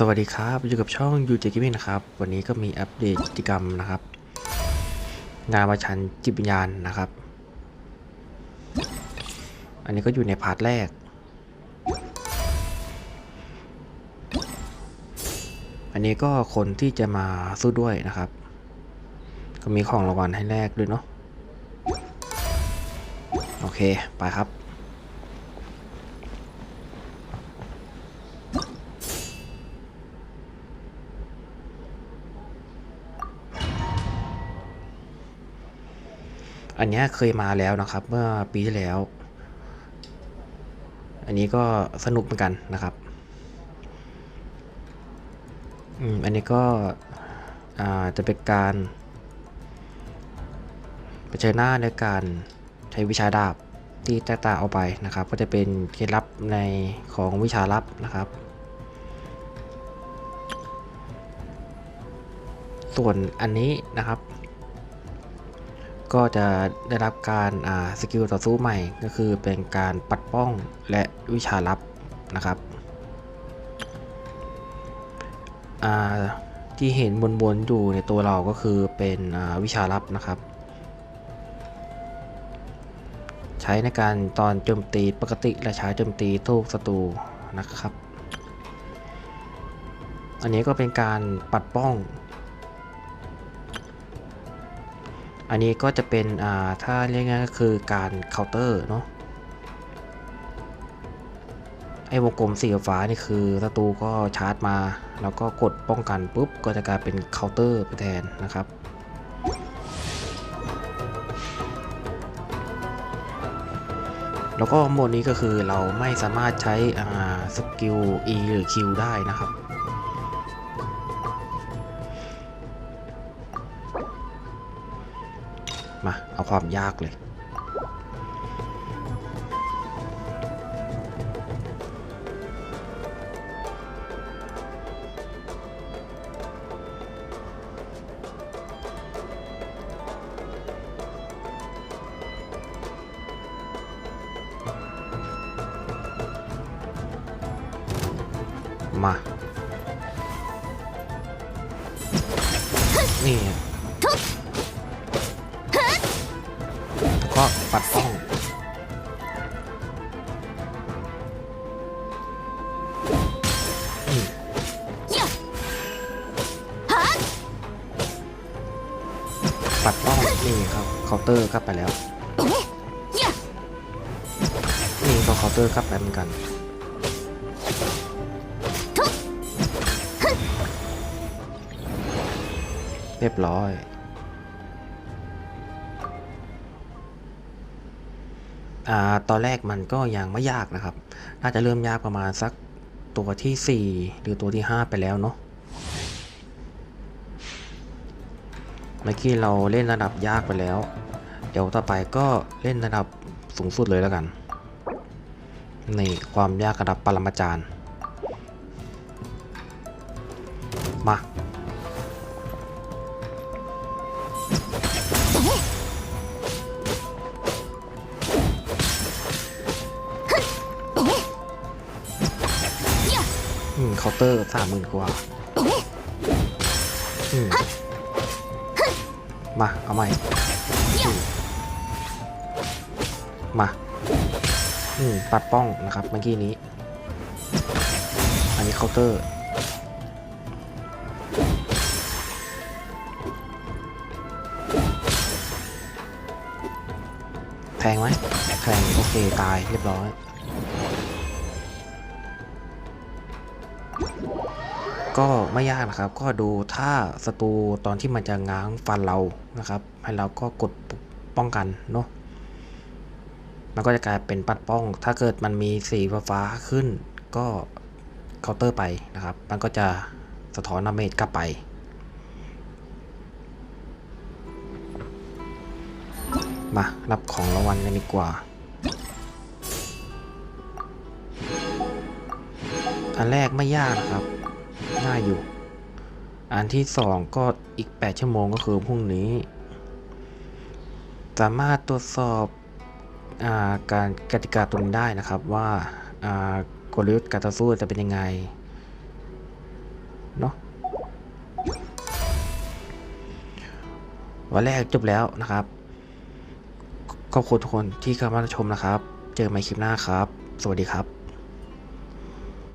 สวัสดีครับอยู่กับช่องยูเจกิมินะครับ วันนี้ก็มีอัปเดตกิจกรรมนะครับ งานประชันจิตวิญญาณนะครับ อันนี้ก็อยู่ในพาร์ทแรก อันนี้ก็คนที่จะมาสู้ด้วยนะครับ ก็มีของรางวัลให้แลกด้วยเนาะโอเค ไปครับ อันเนี้ยเคยมาแล้วนะครับ เมื่อปีที่แล้ว อันนี้ก็สนุกเหมือนกันนะครับอืมอันนี้ก็อ่าจะเป็นการเผชิญหน้าในการใช้วิชาดาบที่แตกต่างออกไปนะครับ ก็จะเป็นเคล็ดลับในของวิชาลับนะครับ ส่วนอันนี้นะครับ ก็จะได้รับการสกิลต่อสู้ใหม่ก็คือเป็นการปัดป้องและวิชาลับนะครับที่เห็นบนๆอยู่ในตัวเราก็คือเป็นวิชาลับนะครับ ใช้ในการตอนโจมตีปกติและใช้โจมตีทุกศัตรูนะครับ อันนี้ก็เป็นการปัดป้อง อันนี้ก็จะเป็นอ่าถ้าเรียกง่ายก็คือการเคาน์เตอร์เนาะไอ้วงกลมสีฟ้านี่คือศัตรูก็ชาร์จมา แล้วก็กดป้องกันปุ๊บก็จะกลายเป็นเคาน์เตอร์ไปแทนนะครับแล้วก็โหมดนี้ก็คือเราไม่สามารถใช้อ่าสกิล E หรือ Q ได้นะครับ มา เอาความยากเลย มา นี่ ก็ปัดป้องปัดป้องนี่ครับเคาน์เตอร์กลับไปแล้วนี่ก็เคาน์เตอร์กลับไปเหมือนกันเรียบร้อย ตอนแรกมันก็ยังไม่ยากนะครับ น่าจะเริ่มยากประมาณสักตัวที่ 4 หรือตัวที่ 5 ไปแล้วเนาะเมื่อกี้เราเล่นระดับยากไปแล้ว เดี๋ยวต่อไปก็เล่นระดับสูงสุดเลยแล้วกัน นี่ความยากระดับปรมาจารย์ มา เตอร์สามหมื่นกว่ามมาเอาใหม่มมาอืมปัดป้องนะครับเมื่อกี้นี้ อันนี้เคาน์เตอร์ แทงไหมแทงโอเค ตายเรียบร้อย ก็ไม่ยากนะครับ ก็ดูถ้าศัตรูตอนที่มันจะง้างฟันเรานะครับ ให้เราก็กดป้องกันเนาะมันก็จะกลายเป็นปัดป้อง ถ้าเกิดมันมีสีฟ้าขึ้น ก็เคาน์เตอร์ไปนะครับ มันก็จะสะท้อนดาเมจกลับไป มารับของรางวัลกันดีกว่า อันแรกไม่ยากนะครับ ง่ายอยู่ อันที่สองก็อีก 8 ชั่วโมงก็คือพรุ่งนี้ สามารถตรวจสอบอาการกติกาตรงได้นะครับว่าากลยุทธ์การต่อสู้จะเป็นยังไงเนาะวันแรกจบแล้วนะครับ ขอบคุณทุกคนที่เข้ามาชมนะครับ เจอกันใหม่คลิปหน้าครับ สวัสดีครับ